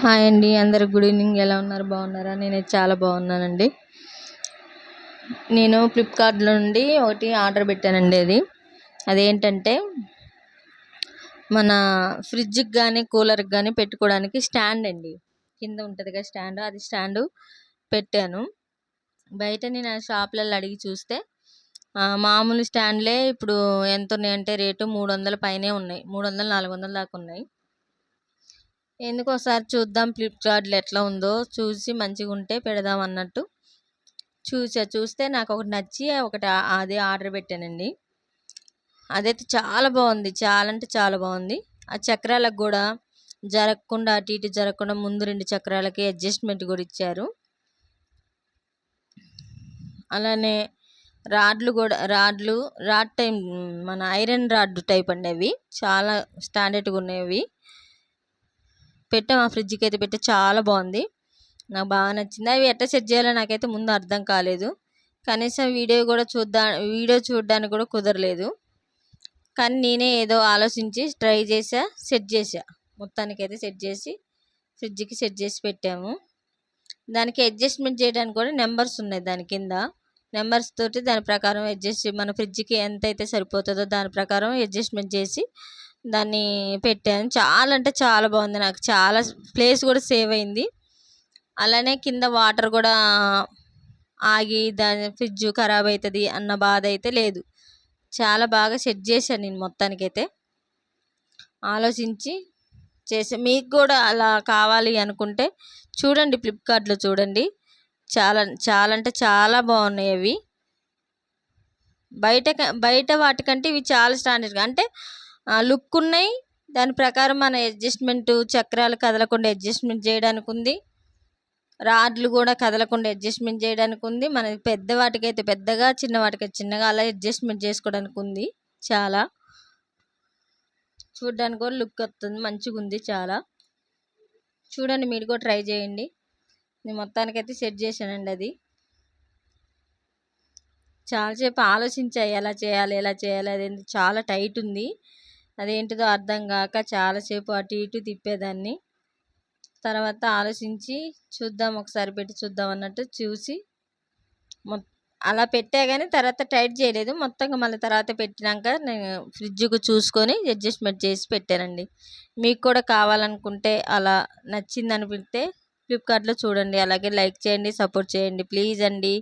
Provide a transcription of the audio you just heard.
Hi అండి అందరు good evening. ఎలా ఉన్నారు? బాగున్నారా? నేనైతే చాలా బాగున్నానండి. నేను ఫ్లిప్కార్ట్లో నుండి ఒకటి ఆర్డర్ పెట్టానండి అది. అదేంటంటే మన ఫ్రిడ్జ్కి కానీ కూలర్కి కానీ పెట్టుకోవడానికి స్టాండ్ అండి. కింద ఉంటుంది కదా స్టాండ్ అది స్టాండు పెట్టాను. బయట నేను ఆ షాప్లలో అడిగి చూస్తే మామూలు స్టాండ్లే ఇప్పుడు ఎంత ఉన్నాయంటే రేటు మూడు వందల పైనే ఉన్నాయి. మూడు వందలు నాలుగు వందల దాకా ఉన్నాయి. ఎందుకు ఒకసారి చూద్దాం ఫ్లిప్కార్ట్లో ఎట్లా ఉందో. చూసి మంచిగా ఉంటే పెడదాం అన్నట్టు. చూసా చూస్తే నాకు ఒకటి నచ్చి ఒకటి అదే ఆర్డర్ పెట్టానండి. అదైతే చాలా బాగుంది. చాలా అంటే చాలా బాగుంది. ఆ చక్రాలకు కూడా జరగకుండా అటు ఇటు జరగకుండా ముందు రెండు చక్రాలకి అడ్జస్ట్మెంట్ కూడా ఇచ్చారు. అలానే రాడ్లు కూడా రాడ్లు రాడ్ టైం మన ఐరన్ రాడ్ టైప్ అండి అవి. చాలా స్టాండర్డ్గా ఉన్నాయి అవి పెట్టాం. ఆ ఫ్రిడ్జ్కి అయితే పెట్టి. చాలా బాగుంది. నాకు బాగా నచ్చింది. అవి ఎట్లా సెట్ చేయాలో నాకైతే ముందు అర్థం కాలేదు. కనీసం వీడియో కూడా చూద్దా వీడియో చూడడానికి కూడా కుదరలేదు. కానీ నేనే ఏదో ఆలోచించి ట్రై చేసా సెట్ చేసా మొత్తానికి అయితే సెట్ చేసి ఫ్రిడ్జ్కి సెట్ చేసి పెట్టాము. దానికి అడ్జస్ట్మెంట్ చేయడానికి కూడా నెంబర్స్ ఉన్నాయి దాని కింద. నెంబర్స్ తోటి దాని ప్రకారం అడ్జస్ట్ మన ఫ్రిడ్జ్కి ఎంత అయితే సరిపోతుందో దాని ప్రకారం అడ్జస్ట్మెంట్ చేసి దాన్ని పెట్టాను. చాలా అంటే చాలా బాగుంది నాకు. చాలా ప్లేస్ కూడా సేవ్ అయింది. అలానే కింద వాటర్ కూడా ఆగి దాని ఫ్రిడ్జ్ ఖరాబ్ అవుతుంది అన్న బాధ అయితే లేదు. చాలా బాగా సెట్ చేశాను నేను మొత్తానికైతే. ఆలోచించి చేసా మీకు కూడా అలా కావాలి అనుకుంటే చూడండి ఫ్లిప్కార్ట్లో చూడండి. చాలా చాలా అంటే చాలా బాగున్నాయి అవి. బయట బయట వాటికంటే ఇవి చాలా స్టాండర్డ్గా అంటే లుక్ ఉన్నాయి. దాని ప్రకారం మన అడ్జస్ట్మెంట్ చక్రాలు కదలకుండా అడ్జస్ట్మెంట్ చేయడానికి ఉంది. రాడ్లు కూడా కదలకుండా అడ్జస్ట్మెంట్ చేయడానికి ఉంది. మన పెద్ద వాటికైతే పెద్దగా చిన్న వాటికైతే చిన్నగా అలా అడ్జస్ట్మెంట్ చేసుకోవడానికి ఉంది చాలా. చూడడానికి కూడా లుక్ వస్తుంది మంచిగా ఉంది చాలా. చూడండి మీరు కూడా ట్రై చేయండి. నేను మొత్తానికైతే సెట్ చేశానండి అది. చాలాసేపు ఆలోచించాయి ఎలా చేయాలి ఎలా చేయాలి అది చాలా టైట్ ఉంది. అదేంటిదో అర్థం కాక చాలాసేపు అటు ఇటు తిప్పేదాన్ని. తర్వాత ఆలోచించి చూద్దాం ఒకసారి పెట్టి చూద్దాం అన్నట్టు చూసి అలా పెట్టా కానీ తర్వాత టైట్ చేయలేదు. మొత్తంగా మళ్ళీ తర్వాత పెట్టినాక నేను ఫ్రిడ్జ్కు చూసుకొని అడ్జస్ట్మెంట్ చేసి పెట్టానండి. మీకు కూడా కావాలనుకుంటే అలా నచ్చింది అనిపిస్తే ఫ్లిప్కార్ట్లో చూడండి అలాగే లైక్ చేయండి సపోర్ట్ చేయండి ప్లీజ్ అండి.